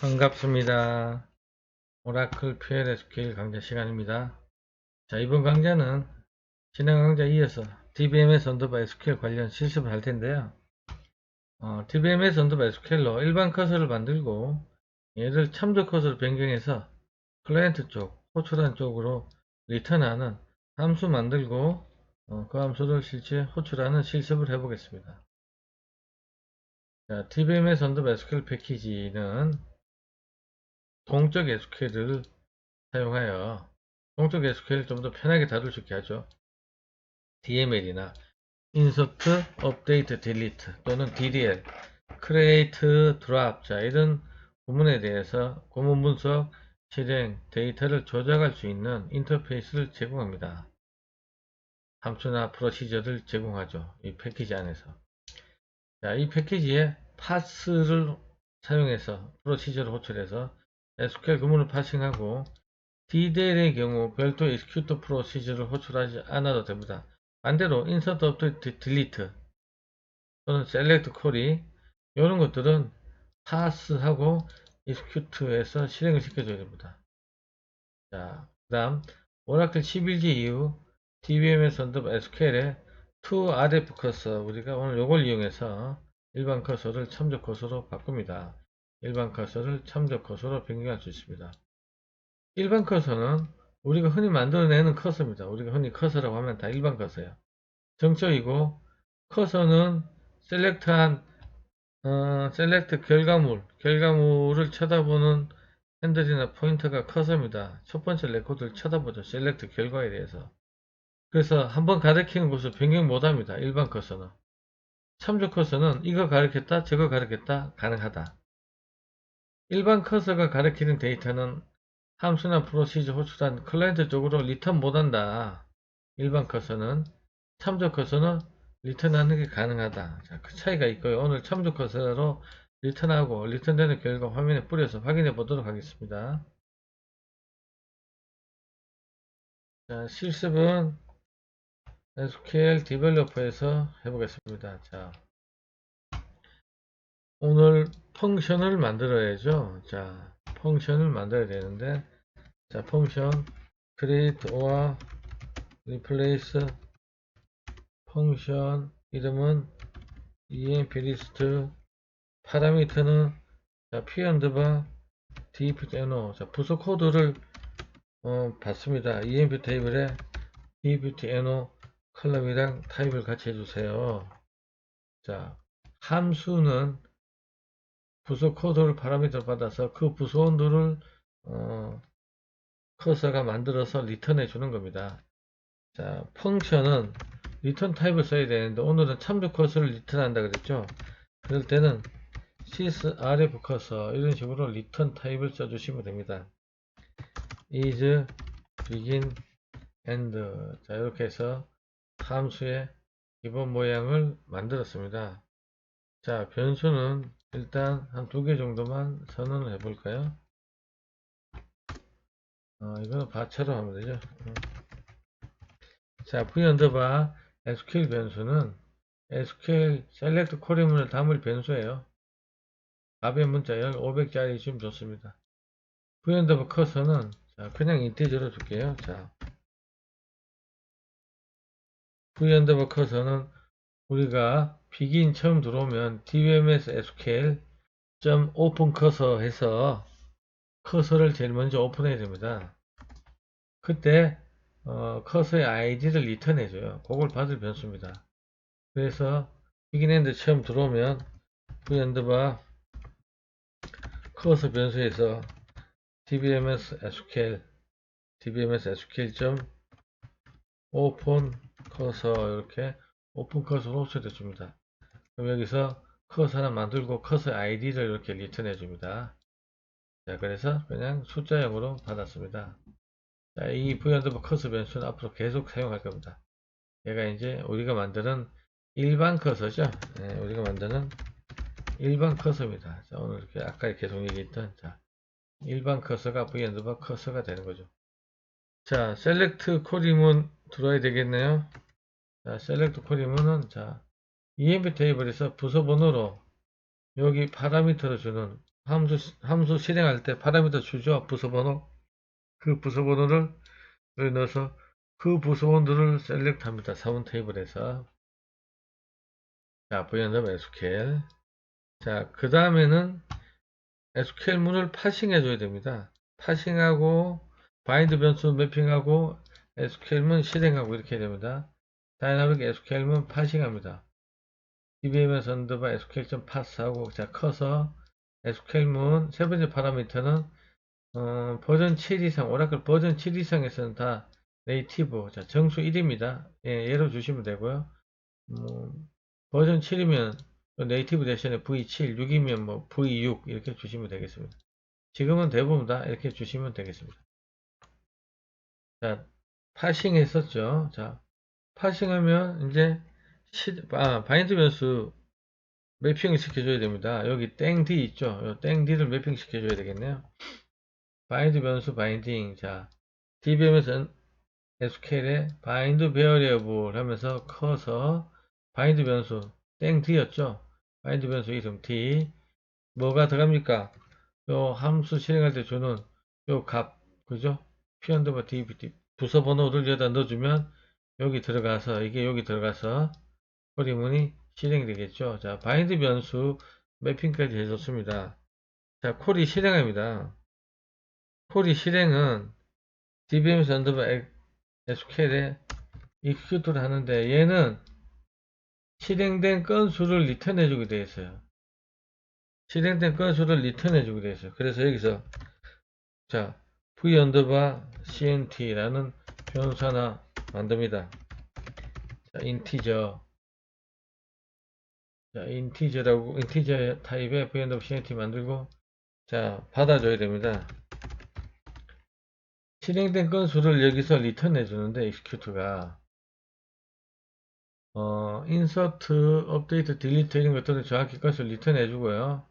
반갑습니다. 오라클 PLSQL 강좌 시간입니다. 자, 이번 강좌는 지난 강좌 이어서 DBMS 언더바 SQL 관련 실습을 할 텐데요. 어, DBMS 언더바 SQL로 일반 커서를 만들고 얘를 참조 커서로 변경해서 클라이언트 쪽, 호출한 쪽으로 리턴하는 함수 만들고 어, 그 함수를 실제 호출하는 실습을 해보겠습니다. 자, DBMS 언더바 SQL 패키지는 동적 SQL을 사용하여 동적 SQL을 좀 더 편하게 다룰 수 있게 하죠. DML이나 Insert, Update, Delete 또는 DDL, Create, Drop 자 이런 구문에 대해서 구문 분석, 실행, 데이터를 조작할 수 있는 인터페이스를 제공합니다. 함수나 프로시저를 제공하죠. 이 패키지 안에서. 자, 이 패키지에 파스를 사용해서 프로시저를 호출해서 SQL 구문을 파싱하고 DDL의 경우 별도 execute 프로시저를 호출하지 않아도 됩니다. 반대로 insert, update, delete 또는 select query 이런 것들은 pars하고 execute에서 실행을 시켜줘야 됩니다. 자, 그 다음 오라클 11기 이후 DBMS 언더 SQL에 to rf 커서 우리가 오늘 이걸 이용해서 일반 커서를 참조 커서로 바꿉니다. 일반 커서를 참조 커서로 변경할 수 있습니다. 일반 커서는 우리가 흔히 만들어내는 커서입니다. 우리가 흔히 커서라고 하면 다 일반 커서예요. 정적이고 커서는 셀렉트한 어, 셀렉트 결과물, 결과물을 쳐다보는 핸들이나 포인터가 커서입니다. 첫 번째 레코드를 쳐다보죠. 셀렉트 결과에 대해서. 그래서 한번 가리키는 곳을 변경 못합니다. 일반 커서는. 참조 커서는 이거 가리켰다, 저거 가리켰다 가능하다. 일반 커서가 가리키는 데이터는 함수나 프로시저 호출한 클라이언트 쪽으로 리턴 못한다. 일반 커서는 참조 커서는 리턴하는 게 가능하다. 자, 그 차이가 있고요. 오늘 참조 커서로 리턴하고 리턴되는 결과 화면에 뿌려서 확인해 보도록 하겠습니다. 자, 실습은 SQL 디벨로퍼에서 해보겠습니다. 자, 오늘 펑션을 만들어야죠. 자, 펑션을 만들어야 되는데, 자, 펑션 create or replace 펑션 이름은 emp list 파라미터는 자, p 언더바 deep no 자, 부속 코드를 어, 받습니다. emp 테이블에 deep no 컬럼이랑 타입을 같이 해주세요. 자, 함수는 부속 코드를 파라미터 받아서 그 부소원들을 어, 커서가 만들어서 리턴해 주는 겁니다. 자, 펑션은 리턴 타입을 써야 되는데 오늘은 참조 커서를 리턴한다 그랬죠. 그럴 때는 sys rf 커서 이런 식으로 리턴 타입을 써주시면 됩니다. is begin end 자 이렇게 해서 함수의 기본 모양을 만들었습니다. 자 변수는 일단 한 두 개 정도만 선언을 해 볼까요? 어, 이거는 바처럼 하면 되죠. 음. 자, v 언더바 SQL 변수는 SQL 셀렉트 코리문을 담을 변수예요. 답의 문자 500짜리 주면 좋습니다. v 언더바 커서는 자, 그냥 인티저로 줄게요. 자, v 언더바 커서는 우리가 비긴 처음 들어오면 dbms sql 점 오픈 커서 해서 커서를 제일 먼저 오픈해야 됩니다. 그때 어, 커서의 아이디를 리턴해 줘요. 그걸 받을 변수입니다. 그래서 비긴엔드 처음 들어오면 v엔드바 커서 변수에서 dbms sql dbms sql 점 오픈 커서 이렇게 오픈 커서로 호출해 줍니다. 그럼 여기서 커서 하나 만들고 커서 아이디를 이렇게 리턴해 줍니다. 자, 그래서 그냥 숫자형으로 받았습니다. 자, 이 v&v 커서 변수는 앞으로 계속 사용할 겁니다. 얘가 이제 우리가 만드는 일반 커서죠. 네, 우리가 만드는 일반 커서입니다. 자, 오늘 이렇게 아까 계속 얘기했던 자, 일반 커서가 v&v 커서가 되는 거죠. 자, 셀렉트 코림은 들어야 되겠네요. 자, 셀렉트 코리문은 자, EMP 테이블에서 부서 번호로 여기 파라미터로 주는 함수, 함수 실행할 때 파라미터 주죠. 부서번호. 그 부서번호를 여기 넣어서 그 부서번호를 셀렉트 합니다. 사원 테이블에서. 자, VNW SQL. 자, 그 다음에는 SQL문을 파싱 해 줘야 됩니다. 파싱하고, 바인드 변수 매핑하고, SQL문 실행하고 이렇게 됩니다. 다이나믹 SQL문 파싱합니다. DBM에서 언더바 SQL.parse하고, 자, 커서 SQL문 세 번째 파라미터는 어, 버전 7 이상, 오라클 버전 7 이상에서는 다 네이티브, 자, 정수 1입니다. 예, 예로 주시면 되고요. 뭐, 버전 7이면 네이티브 대신에 V7, 6이면 뭐 V6 이렇게 주시면 되겠습니다. 지금은 대부분 다 이렇게 주시면 되겠습니다. 자, 파싱 했었죠. 자, 파싱하면 이제 시, 아, 바인드 변수 매핑을 시켜줘야 됩니다. 여기 땡D 있죠. 땡D를 매핑 시켜줘야 되겠네요. 바인드 변수 바인딩. 자, DBM에서 SQL에 바인드 베어리어블 하면서 커서 바인드 변수 땡D였죠. 바인드 변수 이름 D. 뭐가 들어갑니까? 요 함수 실행할 때 주는 요 값, 그죠? p 언더바 dbt 부서 번호를 여기다 넣어주면 여기 들어가서 이게 여기 들어가서 쿼리문이 실행되겠죠. 자, 바인드 변수 매핑까지 해줬습니다. 자, 콜이 실행합니다. 콜이 실행은 DBM에서 언더바 SQL에 execute를 하는데 얘는 실행된 건수를 리턴해 주게 되어 있어요. 실행된 건수를 리턴해 주게 되어 있어요. 그래서 여기서 자, v 언더바 cnt라는 변수 하나 만듭니다. 자, 인티저 자, 인티저라고 인티저 타입의 v 언더바 cnt 만들고 자, 받아줘야 됩니다. 실행된 건수를 여기서 리턴해 주는데 execute가 어, 인서트, 업데이트, 딜리트 이런 것들은 정확히 것을 리턴해 주고요.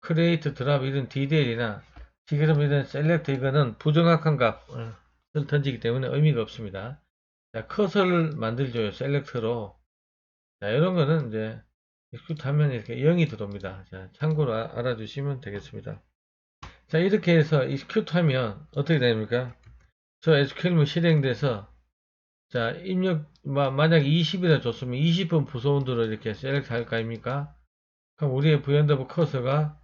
크리에이트, 드랍 이런 DDL이나 지금 이런 셀렉트 이거는 부정확한 값을 던지기 때문에 의미가 없습니다. 자, 커서를 만들줘요. 셀렉트로. 자, 이런 거는 이제 익스큐트 하면 이렇게 0이 들어옵니다. 자, 참고로 아- 알아주시면 되겠습니다. 자, 이렇게 해서 익스큐트 하면 어떻게 됩니까? 저 SQL문 실행돼서 자, 입력, 마- 만약 20이라 줬으면 20번 부서원들을 이렇게 셀렉트 할거 아닙니까? 그럼 우리의 브이언더브 커서가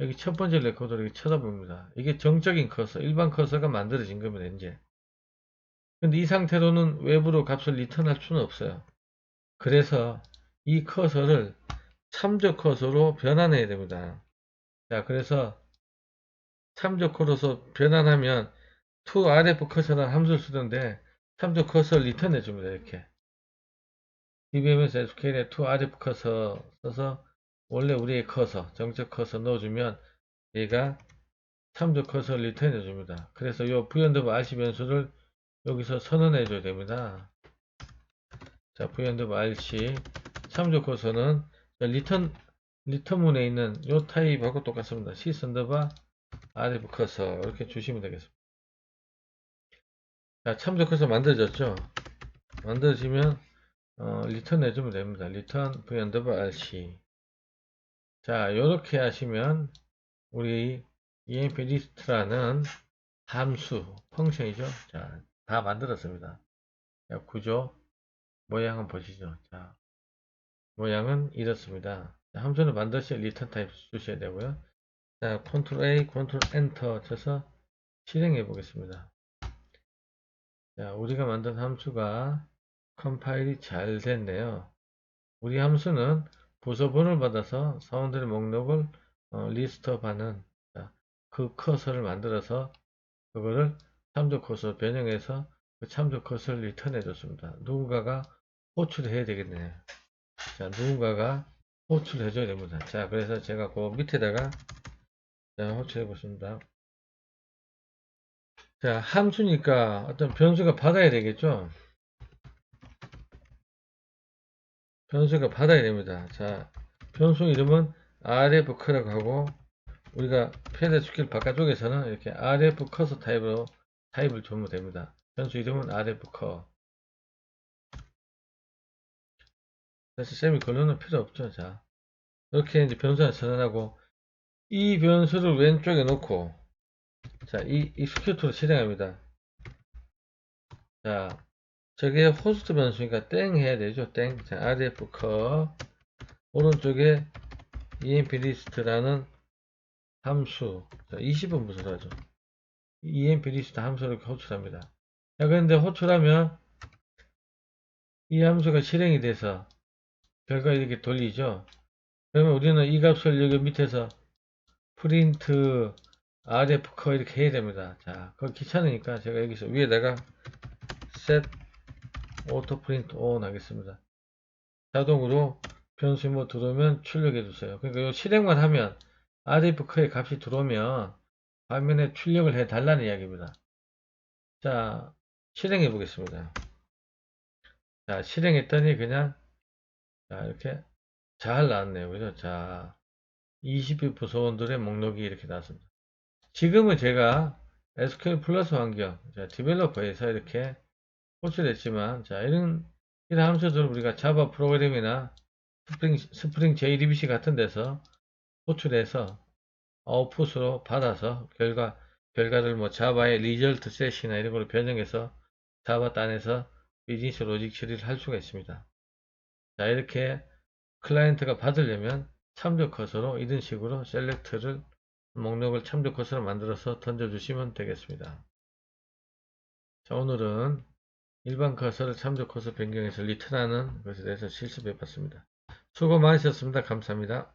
여기 첫 번째 레코더를 이렇게 쳐다봅니다. 이게 정적인 커서, 일반 커서가 만들어진 겁니다, 이제. 근데 이 상태로는 외부로 값을 리턴할 수는 없어요. 그래서 이 커서를 참조 커서로 변환해야 됩니다. 자, 그래서 참조 커서로 변환하면 toRF 커서라는 함수를 쓰던데 참조 커서를 리턴해 줍니다. 이렇게. DBM에서 SQL에 toRF 커서 써서 원래 우리의 커서, 정적 커서 넣어주면 얘가 참조 커서를 리턴해 줍니다. 그래서 요 부연더브 RC 변수를 여기서 선언해 줘야 됩니다. 자, 부연더브 RC 참조 커서는 리턴 리턴문에 있는 요 타입하고 똑같습니다. C 선더바 RF 커서 이렇게 주시면 되겠습니다. 자, 참조 커서 만들어졌죠? 만들어지면 어, 리턴 내주면 됩니다. 리턴 v 언더바 rc 자, 요렇게 하시면 우리 emp 리스트라는 함수, 펑션이죠. 자, 다 만들었습니다. 자, 구조, 모양 한번 보시죠. 자, 모양은 이렇습니다. 자, 함수를 만드실 리턴 타입 주셔야 되고요. 자, 컨트롤 A, 컨트롤 엔터 쳐서 실행해 보겠습니다. 자, 우리가 만든 함수가 컴파일이 잘 됐네요. 우리 함수는 부서번호를 받아서 사원들의 목록을 어, 리스트업하는 자, 그 커서를 만들어서 그거를 참조 커서 변형해서 그 참조 커서를 리턴해 줬습니다. 누군가가 호출을 해야 되겠네요. 자, 누군가가 호출해 줘야 됩니다. 자, 그래서 제가 그 밑에다가 자, 호출해 보겠습니다. 자, 함수니까 어떤 변수가 받아야 되겠죠? 변수가 받아야 됩니다. 자, 변수 이름은 rfc라고 하고 우리가 PLSQL 바깥쪽에서는 이렇게 rfcursor 타입으로 타입을 주면 됩니다. 변수 이름은 rfcur. 그래서 세미콜론은 필요 없죠. 자, 이렇게 이제 변수를 선언하고 이 변수를 왼쪽에 놓고 자, 이 execute로 실행합니다. 자, 저게 호스트 변수니까 땡 해야 되죠. 땡. 자, rdf 컷 오른쪽에 emp list라는 함수 자, 20은 무슨 하죠? emp list 함수를 호출합니다. 자, 그런데 호출하면 이 함수가 실행이 돼서 결과를 이렇게 돌리죠. 그러면 우리는 이 값을 여기 밑에서 프린트 rf 컷 이렇게 해야 됩니다. 자, 그거 귀찮으니까 제가 여기서 위에다가 set auto print on 하겠습니다. 자동으로 변수 뭐 들어오면 출력해 주세요. 그러니까 요 실행만 하면 rf 컷의 값이 들어오면 화면에 출력을 해 달라는 이야기입니다. 자, 실행해 보겠습니다. 자, 실행했더니 그냥 자, 이렇게 잘 나왔네요. 그죠? 자, 20위 부서원들의 목록이 이렇게 나왔습니다. 지금은 제가 SQL 플러스 환경, 자, 디벨로퍼에서 이렇게 호출했지만, 자, 이런, 이런 함수들을 우리가 자바 프로그램이나 스프링, 스프링 JDBC 같은 데서 호출해서 아웃풋으로 받아서 결과, 결과를 뭐 자바의 리절트 셋이나 이런 걸로 변형해서 자바 단에서 비즈니스 로직 처리를 할 수가 있습니다. 자, 이렇게 클라이언트가 받으려면 참조 컷으로 이런 식으로 셀렉트를 목록을 참조 컷으로 만들어서 던져주시면 되겠습니다. 자, 오늘은 일반 컷을 참조 컷으로 변경해서 리턴하는 것에 대해서 실습해 봤습니다. 수고 많으셨습니다. 감사합니다.